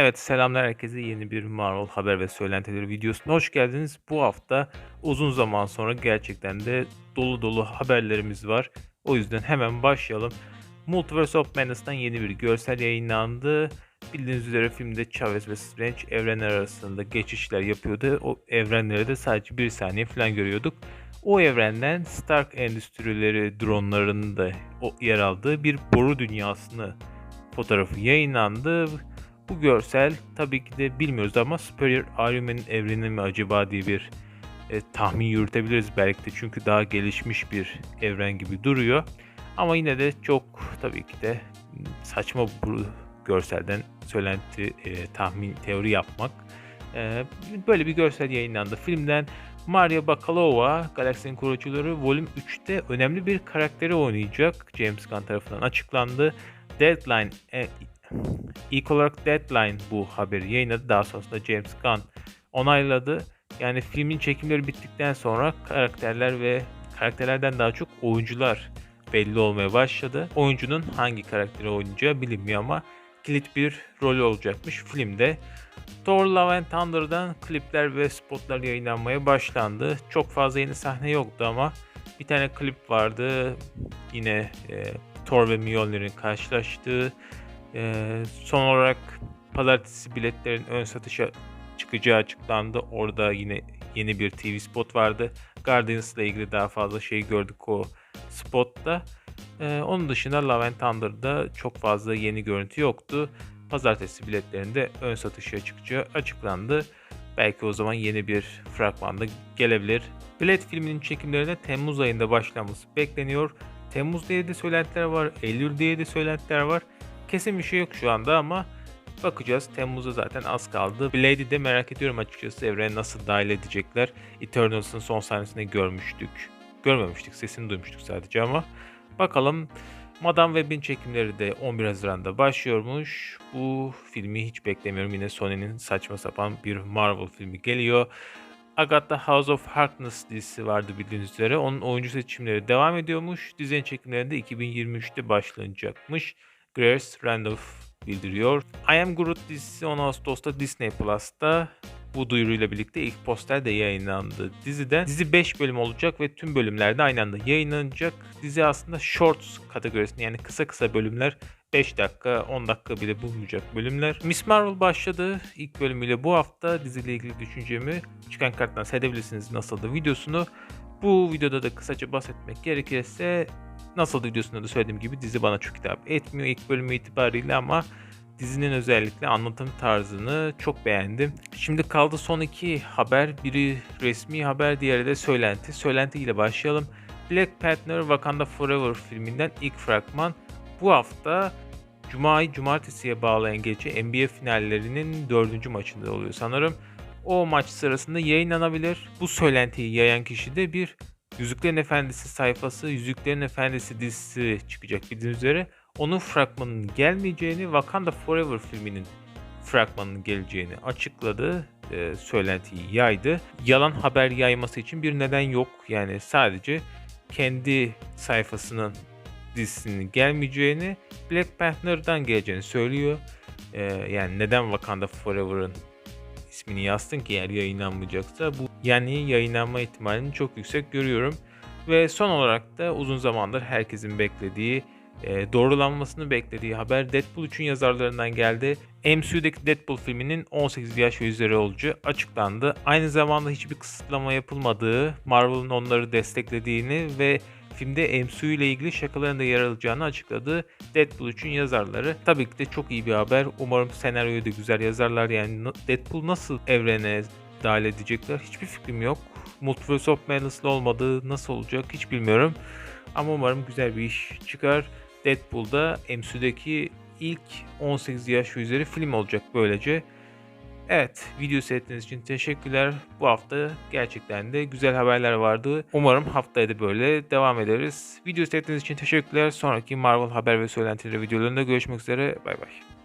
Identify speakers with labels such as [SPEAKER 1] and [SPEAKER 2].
[SPEAKER 1] Evet selamlar herkese yeni bir Marvel haber ve söylentileri videosuna hoş geldiniz. Bu hafta uzun zaman sonra gerçekten de dolu dolu haberlerimiz var. O yüzden hemen başlayalım. Multiverse of Madness'tan yeni bir görsel yayınlandı. Bildiğiniz üzere filmde Chavez ve Strange evrenler arasında geçişler yapıyordu. O evrenleri de sadece bir saniye falan görüyorduk. O evrenden Stark Endüstrileri dronlarının da yer aldığı bir boru dünyasını fotoğrafı yayınlandı. Bu görsel tabii ki de bilmiyoruz ama Superior Argument'in evreni mi acaba diye bir e, tahmin yürütebiliriz belki de çünkü daha gelişmiş bir evren gibi duruyor. Ama yine de çok tabii ki de saçma bu görselden söylenti, e, tahmin, teori yapmak. E, böyle bir görsel yayınlandı. Filmden Maria Bakalova, Galaksinin Kurucuları Volüm 3'te önemli bir karakteri oynayacak. James Gunn tarafından açıklandı. Deadline e, İlk olarak Deadline bu haberi yayınladı. Daha sonrasında James Gunn onayladı. Yani filmin çekimleri bittikten sonra karakterler ve karakterlerden daha çok oyuncular belli olmaya başladı. Oyuncunun hangi karakteri oynayacağı bilinmiyor ama kilit bir rol olacakmış filmde. Thor Love and Thunder'dan klipler ve spotlar yayınlanmaya başlandı. Çok fazla yeni sahne yoktu ama bir tane klip vardı. Yine e, Thor ve Mjolnir'in karşılaştığı ee, son olarak pazartesi biletlerin ön satışa çıkacağı açıklandı. Orada yine yeni bir TV spot vardı. Guardians ile ilgili daha fazla şey gördük o spotta. Ee, onun dışında Love and Thunder'da çok fazla yeni görüntü yoktu. Pazartesi biletlerinde ön satışa çıkacağı açıklandı. Belki o zaman yeni bir fragmanda gelebilir. Bilet filminin çekimlerine Temmuz ayında başlaması bekleniyor. Temmuz diye de söylentiler var, Eylül diye de söylentiler var. Kesin bir şey yok şu anda ama bakacağız. Temmuz'a zaten az kaldı. Blade'i de merak ediyorum açıkçası evrene nasıl dahil edecekler. Eternals'ın son sahnesini görmüştük. Görmemiştik, sesini duymuştuk sadece ama bakalım. Madame Web'in çekimleri de 11 Haziran'da başlıyormuş. Bu filmi hiç beklemiyorum. Yine Sony'nin saçma sapan bir Marvel filmi geliyor. Agatha House of Harkness dizisi vardı bildiğiniz üzere. Onun oyuncu seçimleri devam ediyormuş. Dizinin çekimleri de 2023'te başlanacakmış. Grace Randolph bildiriyor. I Am Groot dizisi 10 Ağustos'ta Disney Plus'ta bu duyuruyla birlikte ilk poster de yayınlandı diziden. Dizi 5 bölüm olacak ve tüm bölümlerde aynı anda yayınlanacak. Dizi aslında shorts kategorisinde yani kısa kısa bölümler 5 dakika 10 dakika bile bulmayacak bölümler. Miss Marvel başladı ilk bölümüyle bu hafta diziyle ilgili düşüncemi çıkan karttan seyredebilirsiniz nasıldı videosunu. Bu videoda da kısaca bahsetmek gerekirse nasıl videosunda da söylediğim gibi dizi bana çok hitap etmiyor ilk bölümü itibariyle ama dizinin özellikle anlatım tarzını çok beğendim. Şimdi kaldı son iki haber. Biri resmi haber, diğeri de söylenti. Söylenti ile başlayalım. Black Panther Wakanda Forever filminden ilk fragman bu hafta Cuma'yı cumartesiye bağlayan gece NBA finallerinin dördüncü maçında oluyor sanırım. O maç sırasında yayınlanabilir. Bu söylentiyi yayan kişi de bir Yüzüklerin Efendisi sayfası, Yüzüklerin Efendisi dizisi çıkacak bildiğiniz üzere. Onun fragmanının gelmeyeceğini, Wakanda Forever filminin fragmanının geleceğini açıkladı. E, söylentiyi yaydı. Yalan haber yayması için bir neden yok. Yani sadece kendi sayfasının dizisinin gelmeyeceğini, Black Panther'dan geleceğini söylüyor. E, yani neden Wakanda Forever'ın ismini yazsın ki eğer yayınlanmayacaksa bu yani yayınlanma ihtimalini çok yüksek görüyorum. Ve son olarak da uzun zamandır herkesin beklediği e, doğrulanmasını beklediği haber Deadpool 3'ün yazarlarından geldi. MCU'daki Deadpool filminin 18 yaş ve üzeri olacağı açıklandı. Aynı zamanda hiçbir kısıtlama yapılmadığı, Marvel'ın onları desteklediğini ve filmde MCU ile ilgili şakaların da yer alacağını açıkladı. Deadpool için yazarları. Tabii ki de çok iyi bir haber. Umarım senaryoyu da güzel yazarlar. Yani Deadpool nasıl evrene dahil edecekler hiçbir fikrim yok. Multiverse of Madness'lı olmadığı nasıl olacak hiç bilmiyorum. Ama umarım güzel bir iş çıkar. Deadpool'da MCU'daki ilk 18 yaş üzeri film olacak böylece. Evet, video seyrettiğiniz için teşekkürler. Bu hafta gerçekten de güzel haberler vardı. Umarım haftaya da böyle devam ederiz. Video seyrettiğiniz için teşekkürler. Sonraki Marvel haber ve söylentileri videolarında görüşmek üzere. Bay bay.